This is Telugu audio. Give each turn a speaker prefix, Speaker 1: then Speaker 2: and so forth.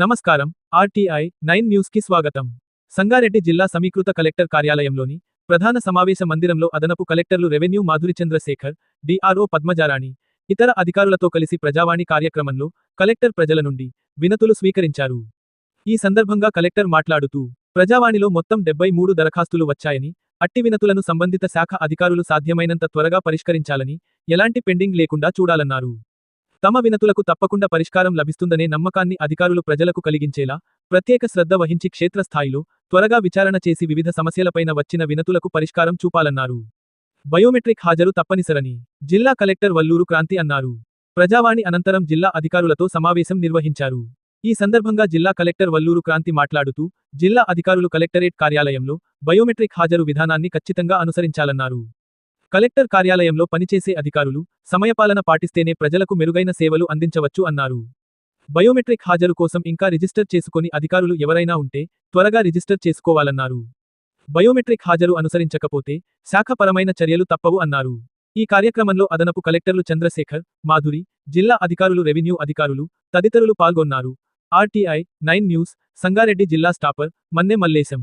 Speaker 1: నమస్కారం. ఆర్టీఐ నైన్ న్యూస్కి స్వాగతం. సంగారెడ్డి జిల్లా సమీకృత కలెక్టర్ కార్యాలయంలోని ప్రధాన సమావేశ మందిరంలో అదనపు కలెక్టర్లు revenue Madhuri Chandrasekhar D R O Padmaja Rani ఇతర అధికారులతో కలిసి ప్రజావాణి కార్యక్రమంలో కలెక్టర్ ప్రజల నుండి వినతులు స్వీకరించారు. ఈ సందర్భంగా కలెక్టర్ మాట్లాడుతూ ప్రజావాణిలో మొత్తం డెబ్బై మూడు దరఖాస్తులు వచ్చాయని అట్టి వినతులను సంబంధిత శాఖ అధికారులు సాధ్యమైనంత త్వరగా పరిష్కరించాలని ఎలాంటి పెండింగ్ లేకుండా చూడాలన్నారు. తమ వినతులకు తప్పకుండా పరిష్కారం లభిస్తుందనే నమ్మకాన్ని అధికారులు ప్రజలకు కలిగించేలా ప్రత్యేక శ్రద్ధ వహించి క్షేత్రస్థాయిలో త్వరగా విచారణ చేసి వివిధ సమస్యలపైన వచ్చిన వినతులకు పరిష్కారం చూపాలన్నారు. బయోమెట్రిక్ హాజరు తప్పనిసరని జిల్లా కలెక్టర్ వల్లూరు క్రాంతి అన్నారు. ప్రజావాణి అనంతరం జిల్లా అధికారులతో సమావేశం నిర్వహించారు. ఈ సందర్భంగా జిల్లా కలెక్టర్ వల్లూరు క్రాంతి మాట్లాడుతూ జిల్లా అధికారులు కలెక్టరేట్ కార్యాలయంలో బయోమెట్రిక్ హాజరు విధానాన్ని ఖచ్చితంగా అనుసరించాలన్నారు. కలెక్టర్ కార్యాలయంలో పనిచేసే అధికారులు సమయపాలన పాటిస్తేనే ప్రజలకు మెరుగైన సేవలు అందించవచ్చు అన్నారు. బయోమెట్రిక్ హాజరు కోసం ఇంకా రిజిస్టర్ చేసుకొని అధికారులు ఎవరైనా ఉంటే త్వరగా రిజిస్టర్ చేసుకోవాలన్నారు. బయోమెట్రిక్ హాజరు అనుసరించకపోతే శాఖపరమైన చర్యలు తప్పవు అన్నారు. ఈ కార్యక్రమంలో అదనపు కలెక్టర్లు చంద్రశేఖర్ మాధురి జిల్లా అధికారులు రెవెన్యూ అధికారులు తదితరులు పాల్గొన్నారు. ఆర్టీఐ నైన్ న్యూస్ సంగారెడ్డి జిల్లా స్టాపర్ మన్నె మల్లేశం.